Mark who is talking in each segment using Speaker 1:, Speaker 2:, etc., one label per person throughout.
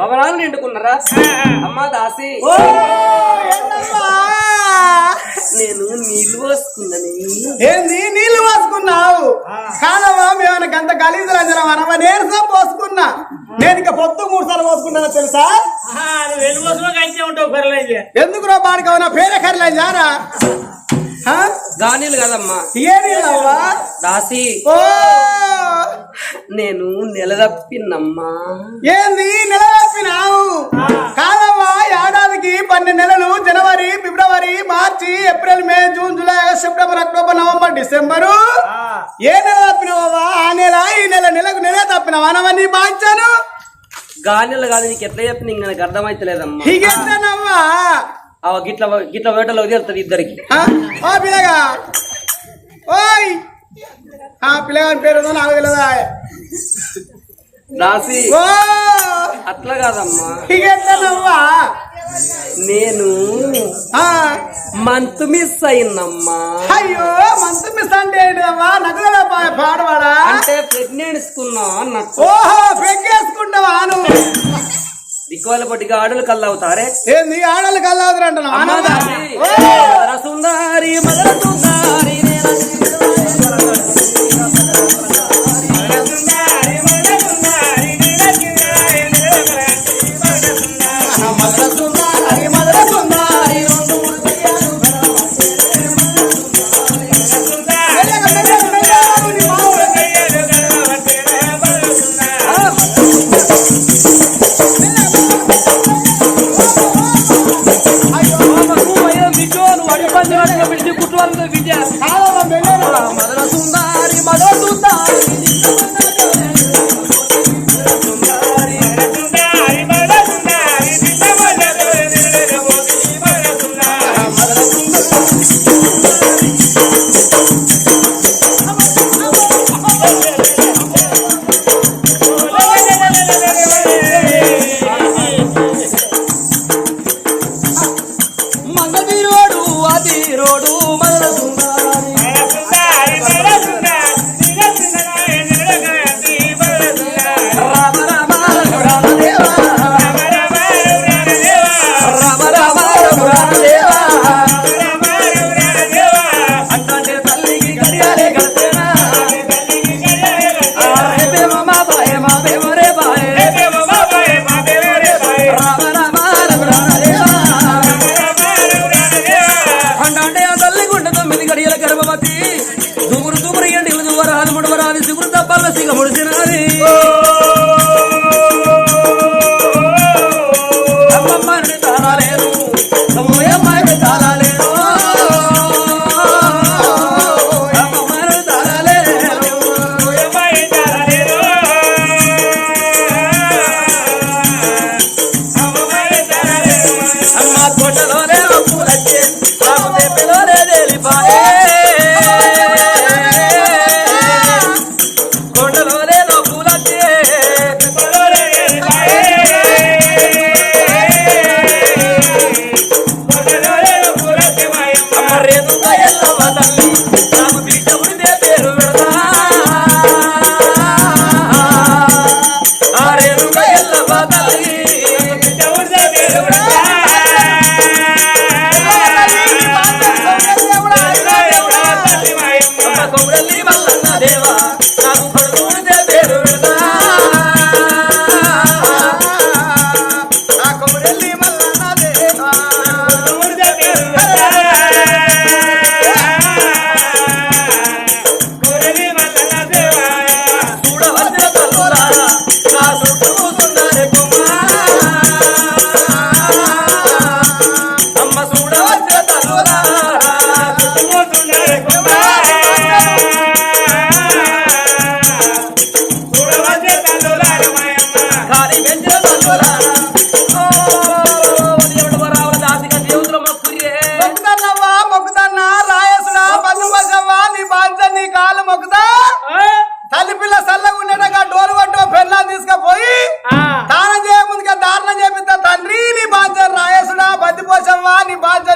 Speaker 1: భవనాలు నిండుకున్నారా? అమ్మా దాసి? నేను నీళ్ళు పోసుకున్నని.
Speaker 2: ఏంది? నీళ్ళు పోసుకున్నావు? కాదమ్మా మేము గంట గలీజులు అంజనం అనమా నీరసం పోసుకున్నా. నేను ఇక పొద్దు మూడు సార్లు పోసుకున్నానో తెలుసా ఎందుకు రా బాడికి అవునా పేరే కర్లే జారా?
Speaker 1: గానీలు కదమ్మా.
Speaker 2: ఏ నీళ్ళవ్వా
Speaker 1: దాసి.
Speaker 2: ఓ!
Speaker 1: నేను నెలదప్పినమ్మా.
Speaker 2: ఏంది? నిలబెప్పినావు కాదమ్మా ఏడాదికి పన్నెండు నెలలు జనవరి ఫిబ్రవరి మార్చి April May June July August September October November December. ఏ నెల తప్పినావా ఆ నెల ఈ నెల నెలకు నెల తప్పినావా? అనవా నీ బాధ్యను
Speaker 1: గానీలు కాదు నీకు ఎట్లా చెప్పిన ఇంక నాకు అర్థమైతలేదమ్మా. ఆ గిట్ల గిట్ల వేటలో వదిలేస్తుంది ఇద్దరికి?
Speaker 2: ఓ పిల్లగా. ఓయ్! ఆ పిల్లగాని పేరు నాకు తెలియదా ఓ!
Speaker 1: అట్లా కాదమ్మా.
Speaker 2: ఇగెంతనమ్మా
Speaker 1: నేను
Speaker 2: ఆ.
Speaker 1: మంత్ మిస్ అయిందమ్మా
Speaker 2: అయ్యో మంతు మిస్ అంటే నగదల పాడవాడా?
Speaker 1: అంటే ప్రెగ్నెన్స్కున్నా అన్నట్టు.
Speaker 2: ఓహో పెగ్గేసుకుంటావా నువ్వు
Speaker 1: దిక్కువల పట్టిగా ఆడలు కళ్ళవుతారే?
Speaker 2: ఏంది ఆడలు
Speaker 1: దాసి. మదర సుందారి మదర సుందారి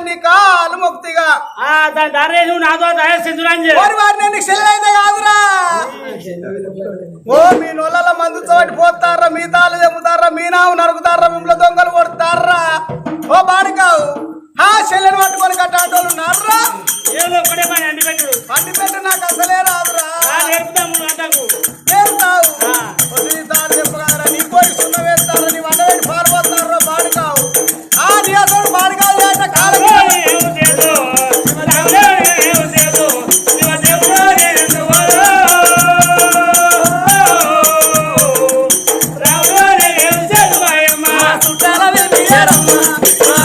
Speaker 2: నీ
Speaker 1: కాలు
Speaker 2: మొక్తిగా.
Speaker 3: దారే నువ్వు నాతో దయ సింధురాంజే.
Speaker 2: సెల్లైతే కాదురా. ఓ మీ నొల్ల మందు తోటి పోతారా మీ తాళ్ళు చెబుతారా మీ నావు నరుకుతారా మిమ్మల్ని దొంగలు కొడతారా? ఓ బాడికావు ఆ చెల్లెని పట్టుకొని కట్టాటోళ్ళు ఉన్నారా
Speaker 3: ఏదో ఒకటే పని అండి పెట్టుడు
Speaker 2: పండి పెట్టు నాకు అసలే రాదురా.
Speaker 3: నేర్పుతాము అంటకు
Speaker 1: వెలియారమ్మ, మా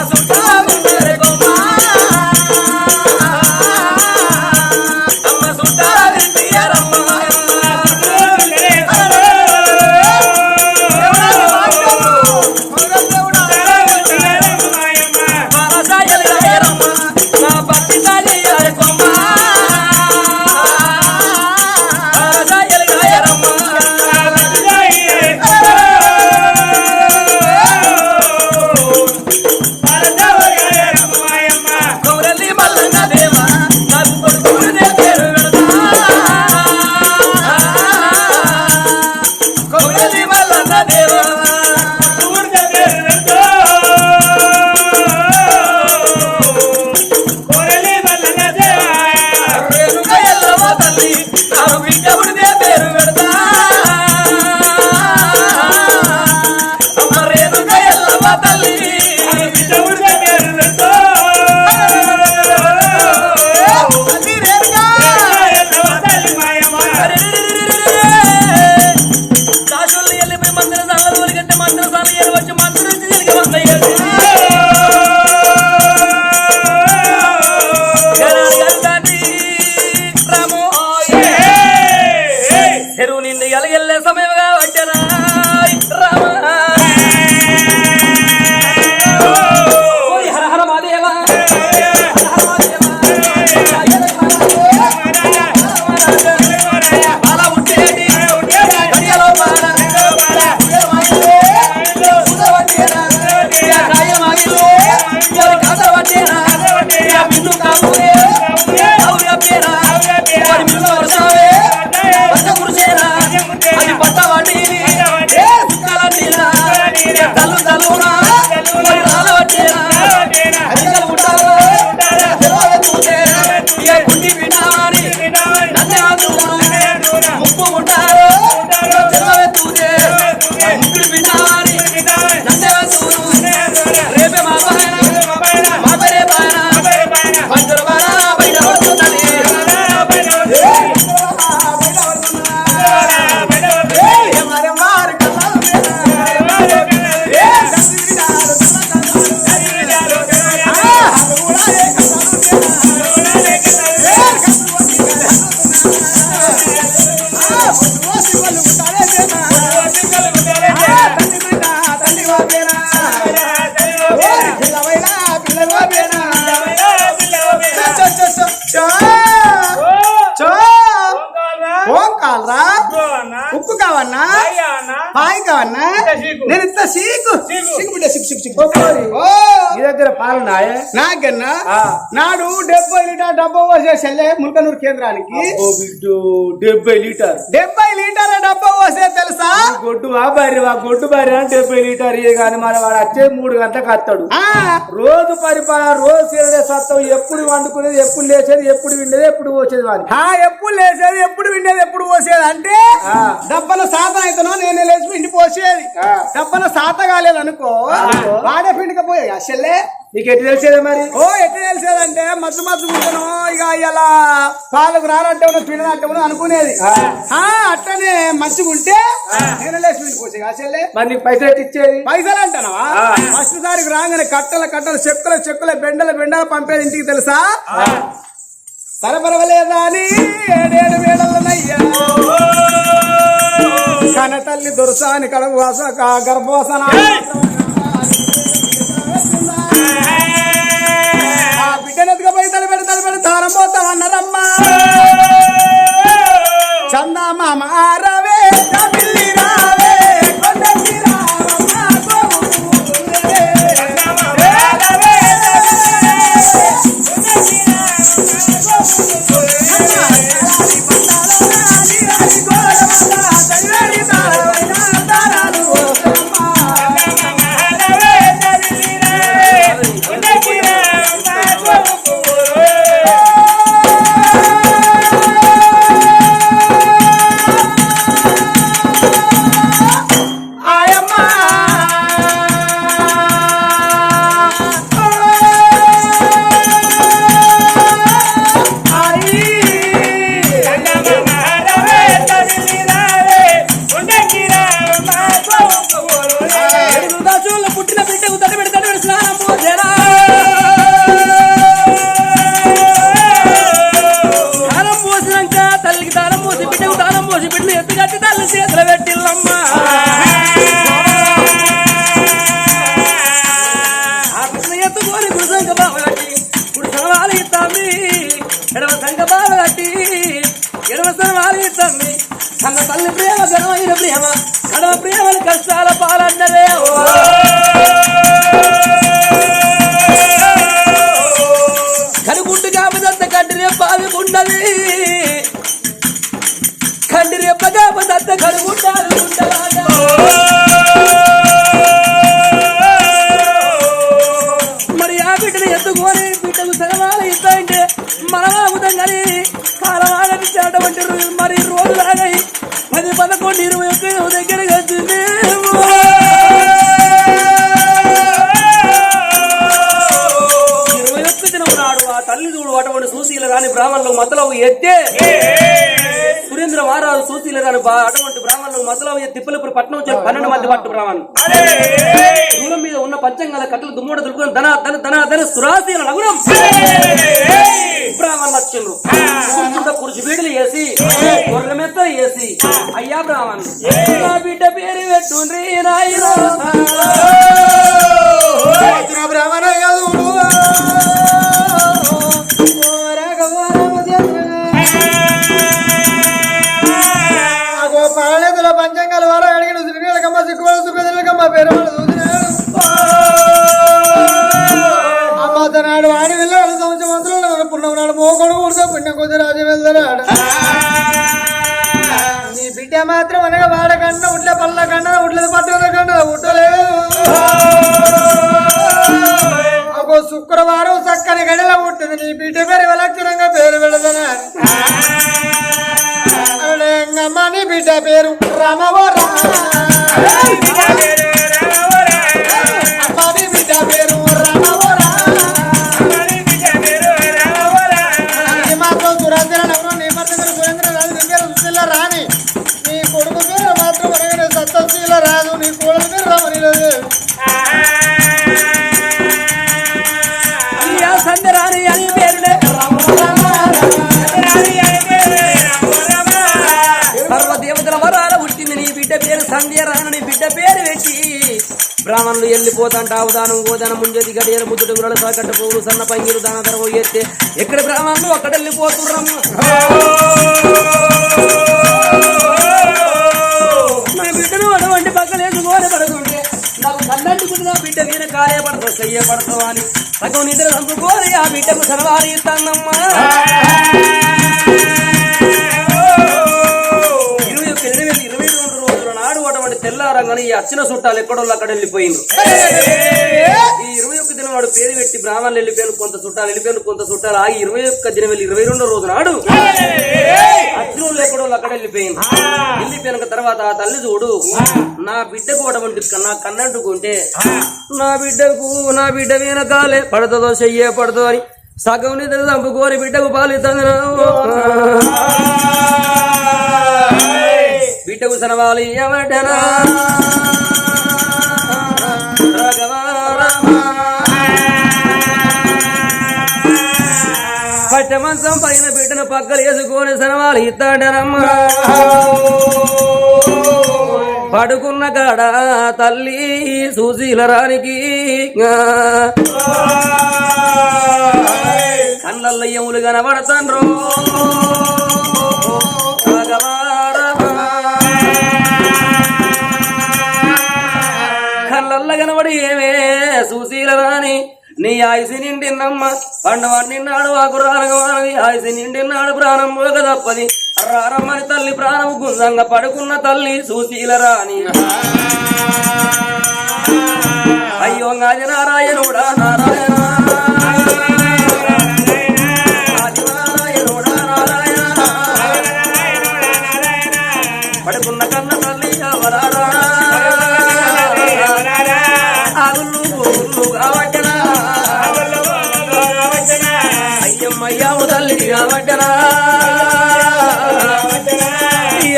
Speaker 4: దగ్గర పాలున్నాయే
Speaker 2: నాకన్నా. నాడు డెబ్బై లీటర్ డబ్బా పోసే చెల్లె ముల్కనూరు కేంద్రానికి.
Speaker 4: డెబ్బై లీటర్.
Speaker 2: డెబ్బై లీటర్ల డబ్బా తెలుసా?
Speaker 4: గొడ్డు వా భార్య వా గొడ్డు భార్య డెబ్బై లీటర్ ఇయ్య కానీ మన వాడు వచ్చే మూడు గంటలకు వస్తాడు. రోజు పరిపాలన రోజు తిరగే సత్తం ఎప్పుడు వండుకునేది ఎప్పుడు లేచేది ఎప్పుడు విండేది ఎప్పుడు పోసేది వాడిని
Speaker 2: ఆ ఎప్పుడు లేసేది ఎప్పుడు విండేది ఎప్పుడు పోసేది అంటే. డబ్బల సాత అయితేనో నేనే లేచి పిండి పోసేది. డబ్బల సాత కాలేదనుకో
Speaker 4: అనుకో.
Speaker 2: వాడే పిండికపోయాయి అసలే
Speaker 4: నీకు ఎటు తెలిసేది మరి?
Speaker 2: ఓ ఎట్లా తెలిసేదంటే మత్తు మత్తు ఉంటాను ఇక ఇలా పాలకు రానంటే ఉన్న పిండినంటే అనుకునేది. అట్టనే మంచిగా ఉంటే నేనే లేచి
Speaker 4: మరి నీకు పైసలు ఇచ్చేది?
Speaker 2: పైసలు అంటావా
Speaker 4: ఆ.
Speaker 2: ఫస్ట్ తారీఖు రాగానే కట్టల కట్టలు చెక్కుల చెక్కుల బెండల బెండలు పంపేది ఇంటికి తెలుసా? తరపరవలేదా అని ఏడేడు వేడలనయ్యా కన తల్లి దొరసాని కడవ వాస గర్భవాసన. బిడ్డనెత్తుగా పోయి తలపెడి తలపెడి తారం పోతామన్నారమ్మా చందమామ రవే
Speaker 1: తిప్పలపురి పట్నం వచ్చి పన్నెండు మంది పట్టు బ్రాహ్మణులు దూరం మీద ఉన్న పంచంగాల కట్టలు దుమ్మోడ దులుకొని ధన ధన ధన ధన సురాశీల నగురం. బ్రాహ్మణులు వచ్చిండ్రు. కుర్చీ బీడలు వేసి గొర్రె మెత్త వేసి. అయ్యా బ్రాహ్మణులు నా బిడ్డ పేరు పెట్టుండ్రి నాయనా
Speaker 4: కన్నా ఉట్లది పట్టుల కన్నా ఉట్టలేదు అగో శుక్రవారం చక్కని గడిలో ఉంటుంది నీ బిడ్డ పేరు విలక్షణంగా పేరు పెడదనా అమ్మ నీ బిడ్డ పేరు రమవో
Speaker 1: బ్రాహ్మణులు వెళ్ళిపోతాంట అవదానం గోదానం ముంజేది గడియలు ముద్దుడు గురల సాకట్ట పువ్వులు సన్న పంగిరు దాన ధర ఎత్తే ఎక్కడ బ్రాహ్మణులు అక్కడ వెళ్ళిపోతుర్రమ్మ నా బిడ్డను అటువంటి పక్కలేసుకొని పడుకుంటే నాకు కళ్ళంటుకుని నా బిడ్డ మీద కాయ పడతావు చెయ్య పడతావు అని. సగం నిద్ర చంపుకోని ఆ బిడ్డకు సర్వారి ఇస్తానమ్మా. తెల్లారంగానే ఈ అచ్చిన చుట్టాలు ఎక్కడో అక్కడ వెళ్ళిపోయిండ్రు ఈ ఇరవై ఒక్క దినం వాడు పేరు పెట్టి బ్రాహ్మణులు వెళ్ళిపోయాను కొంత చుట్టాలు వెళ్ళిపోయాను కొంత చుట్టాలు ఆగి ఇరవై ఒక్క దినం వెళ్ళి ఇరవై రెండో రోజు నాడు అర్జునులు ఎక్కడో అక్కడ వెళ్ళిపోయింది వెళ్ళిపోయిన తర్వాత ఆ తల్లి చూడు నా బిడ్డకు అటువంటి నా కన్నంటుకుంటే నా బిడ్డకు నా బిడ్డ వెనకాలే పడుతుందో చెయ్యే పడుతుందో అని సగం నిద్ర చంపుకోని బిడ్డకు పాలిస్తుంది బిడ్డకు సనవాలి ఎవటనా రాఘవా పట్టమంచం పైన బిడ్డను పక్కలు వేసుకొని సనవాలి ఇస్తాడనమ్మా పడుకున్న కాడ తల్లి సుశీల రానికి కళ్ళల్లో ఎములు కనబడతాండ్రో. కళ్ళల్లో ఏమే? సుశీల రాని నీ ఆయుసి నిండిన్నమ్మ పండవాడు నిన్నాడు ఆ గురానగవానది ఆయుసి నిండిన్నాడు ప్రాణం పోక తప్పది. రారమ్మని తల్లి ప్రాణం గుంజంగా పడుకున్న తల్లి సుశీల రాని అయ్యో గాజ నారాయణుడా నారాయణ. పడుకున్న కన్న తల్లి ఎవరారా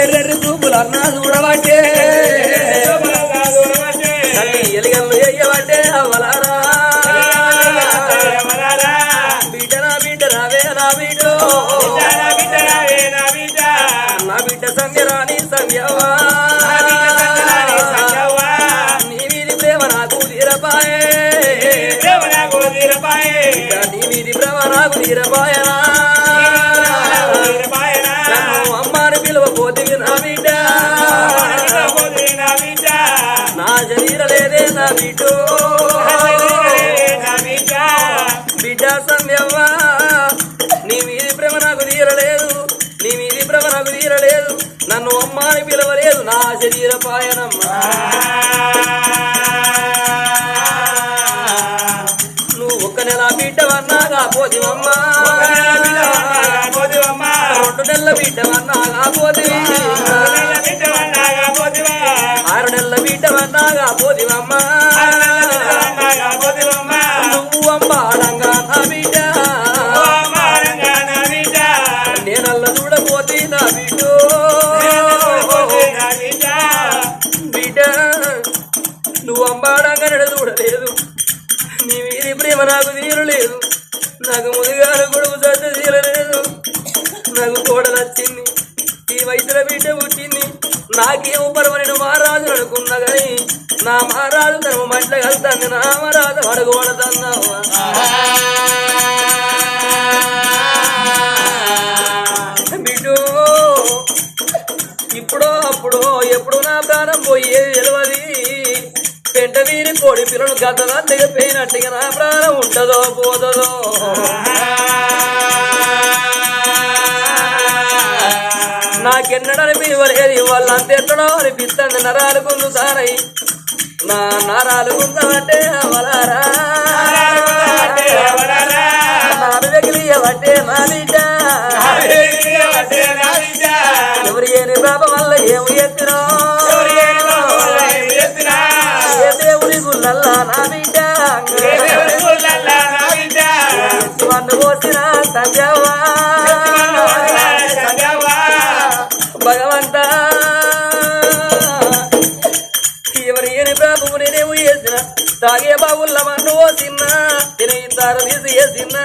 Speaker 1: ఎర్రెర్రి చూపులు అన్నా చూడవాటే నా శరీర లేదే నా బిడ్డ. బిడ్డ సంధ్యవ్వ నీ మీది ప్రేమ నాకు తీరలేదు నీ మీది ప్రేమ నాకు తీరలేదు నన్ను అమ్మాని పిలవలేదు నా శరీర పాయనమ్మా. నువ్వు ఒక్క నెల బిడ్డవన్నాగా పోతివమ్మా. రెండు నెలల బిడ్డవన్నాగా పోతివి బిడ్డవన్నాగా పోతివమ్మా నువ్వు అమ్మాడంగా నా బిడ్డ నేనల్ల చూడపోతే నా బిడ్డ బిడ్డ నువ్వు అమ్మాడంగా నడ చూడలేదు. నీ వీరి ప్రేమ నాకు తీరలేదు. నాకు ముదిగారు కొడుకు సత్త తీరలేదు. నాకు ఈ వయసులో బిడ్డ పుట్టింది. నాకేం పర్వని మహారాజు అనుకున్నా గాని నా మహారాజు ధర్మ మంటలు కలుతాను నా మహారాజు అడుగుపడతాన్నావా బిడ్డు ఇప్పుడో అప్పుడో ఎప్పుడు నా ప్రాణం పోయేది తెలియదు పెంట వీరి కోడి పిల్లలు గతగా తెగిపోయినట్టుగా నా ప్రాణం ఉంటదో పోతుందో? నాకెన్నడని పిలవలేదు వాళ్ళంత ఎక్కడో అనిపిస్తుంది. నరాలు గుందుతానై నా నరాలు గుందామంటే అవలారా. నాలు వెగిలియబట్టే మా తాగే బాబుల్ల ఓ పోసిన తిరిగి తారు తీసి వేసిన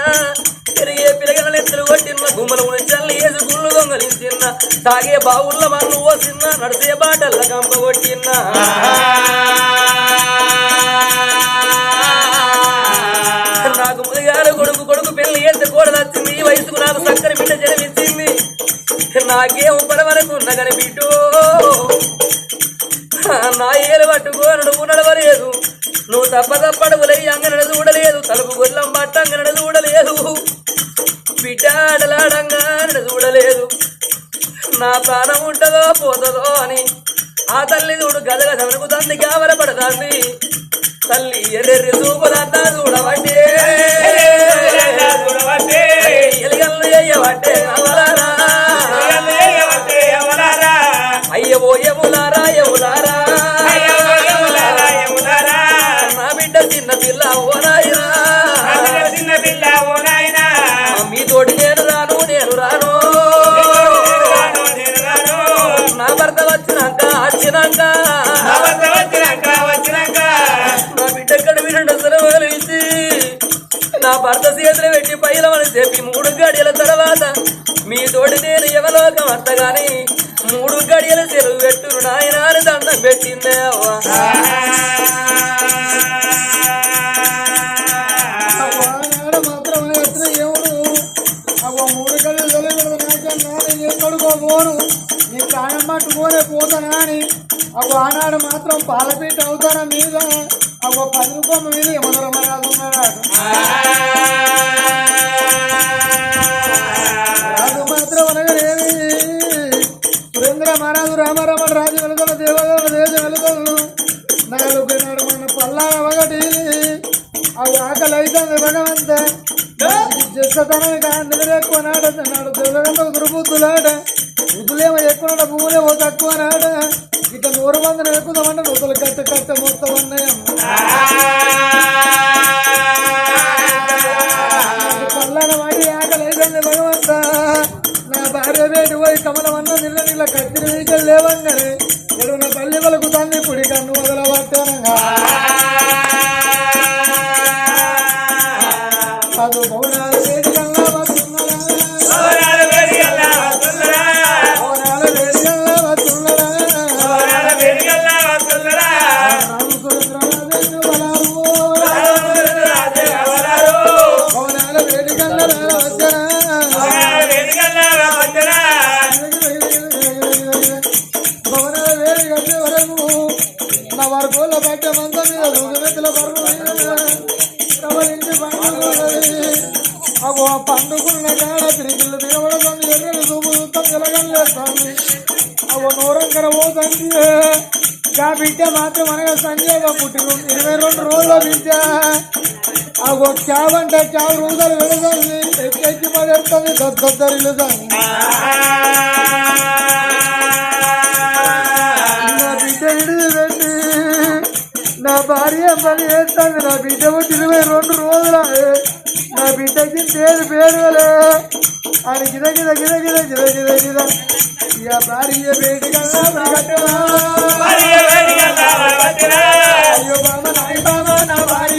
Speaker 1: తిరిగే పిల్లగల ఎత్తులు కొట్టిన గుమ్మల చల్లి వేసి గుళ్ళు దొంగలించిన. తాగే బావుల్ల ఓ చిన్న నడిసే బాటల్ల కంప కొట్టిన. నాకు ముదిగారు కొడుకు కొడుకు పెళ్ళి చేస్తే కూడదచ్చింది ఈ వయసుకు నాకు చక్కని బిడ్డ జన్మించింది. నాకేం పడవరకు ఉన్న బిడ్డు. నా ఏలు పట్టుకోను నువ్వు నడవలేదు. నువ్వు తప్ప తప్పడుగులై అంగనడ చూడలేదు తలుపు గొల్లం పట్ట అంగనడ చూడలేదు. బిడ్డాడలాడంగా చూడలేదు. నా ప్రాణం ఉంటదో పోతుందో అని ఆ తల్లి చూడు గదగ సమనుకుతుంది కావలపడతాంది తల్లి ఎర్రెర్రి చూపులంతా చూడవంటే భర్త చేతులు పెట్టి పైలమని చెప్పి మూడు గడియల తర్వాత మీ తోటి నేను ఎవలోకం అంతగాని మూడు గడియల సెలవు పెట్టును నాయనారు దండం పెట్టిందే అవ్వ.
Speaker 4: వానాడు మాత్రం మూడు పోను నీ ప్రాణం పట్టుకోనే పోతానా అని అగో ఆనాడు మాత్రం పాలపీట అవుతానా మీద? అగో పది రూపాయల మీద ఎమదర ఉన్నాడు. అవి ఆకలి అవుతుంది భగవంత చేస్తనానికి నిద్ర ఎక్కువ నాడు దేవగంత దుర్బుద్ధులాడ బుద్ధులేమో ఎక్కువ భూములేమో తక్కువ నాడ ఇక నూరు మందిని ఎక్కుదామంటే నూతలు కట్ట కట్ట మొత్తం ఉన్నాయమ్మ పల్లాన వాడి ఆకలి భగవంత నా భార్య వేడి పోయి కమలం అన్న నిల్ల నిల్ల కత్తిన వీకలు లేవంగానే ఎడున్న పల్లి పలుకుతుంది పుడి కన్ను మొదల పట్టానంగా పండుకున్న కాడ తిరిగిల్లు నిలబడతాను ఎర్రలు చూపుతాం ఎలగల్లేస్తాను పుట్టిన ఇరవై రెండు రోజుల బిడ్డ క్యాబ్ అంటే క్యాబ్ రోజులు వెళుతుంది ఎక్కెక్కి పదేస్తుంది దద్దరిల్లుతుంది నా బిడ్డ విడిచిపెట్టి నా భార్య పని చేస్తాను నా బిడ్డ పుట్టి ఇరవై రెండు రోజులు నా బిడ్డకి పేరు పేరులే ఆయన గిద గిద గిద గిద గిద గిద గిద ఇక భార్య అయ్యో నాయ నా భార్య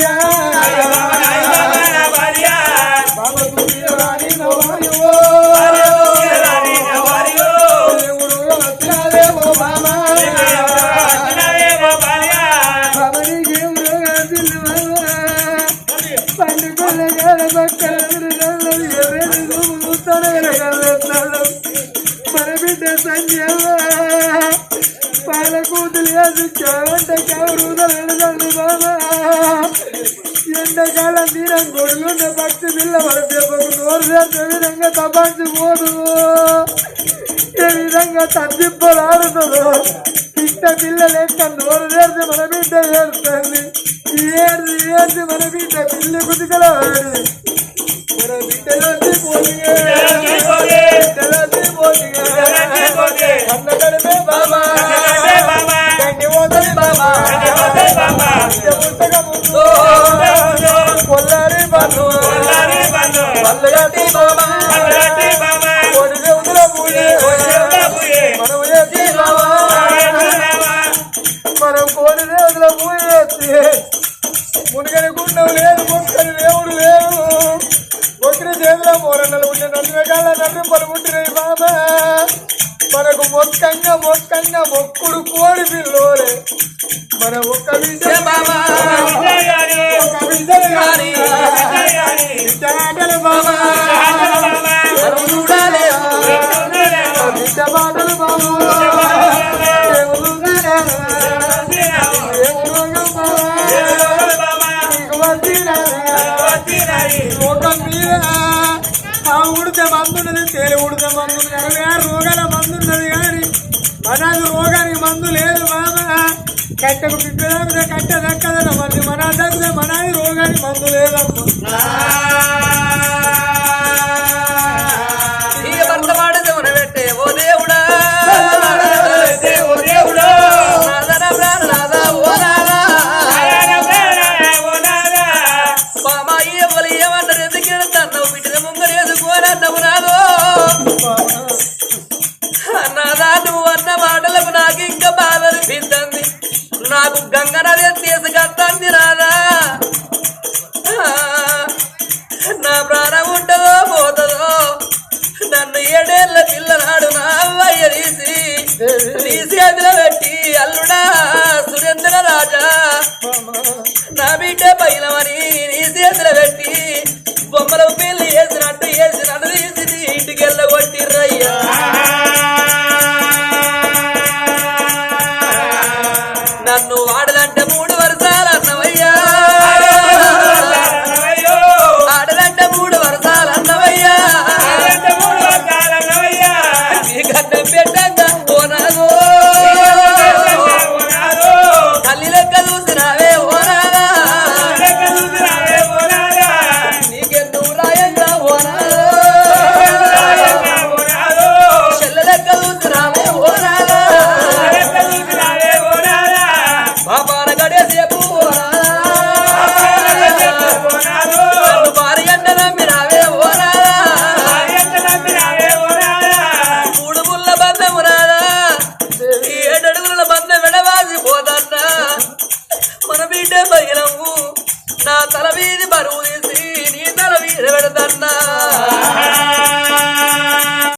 Speaker 4: ಕಾಲ ನೀರಂಗೊಡ್ಲು ಭಕ್ತಿ ಬಿಲ್ಲ ಹೊರಬೇಕು ನೋಡ್ರಿ ರಂಗ ತಪಾಸಿ ಓದು ಈ ರಂಗ ತಪ್ಪಿಬ್ಬರಾಡುತ್ತದೆ ಇಷ್ಟ ಬಿಲ್ಲಲೆ ನೋಡ್ರಿ ಮನ ಬಿಡ್ಡ ಹೇಳ್ತಾನೆ ஏறு ஏறு வர வீட்டை பில்லு குதிக்கலாம் வர வீட்டை போறீங்க మనం కోడి దేవుల పూజ. చేస్తే మునిగని గుండం లేదు మొక్కని దేవుడు లేదు మొక్కిన చేతుల మూరన్నలు ఉండే నన్ను రకాల నన్ను పలుముంటున్నాయి బాబా. మనకు మొక్కంగా మొక్కంగా మొక్కుడు కోడి పిల్లోలే. మన ఒక్క బిడ్డ బాబా. ఉడితే మందున్నది తేలి ఉడితే మందున్నది రోగాల మందున్నది కానీ మనకు రోగానికి మందు లేదు బాబా కట్టకు పిప్పదాకుదే కట్ట దక్కదన మరి మన దక్కుదే మనది రోగానికి మందు లేదమ్మా
Speaker 1: బిడ్డ పైలమని నీ చేతుల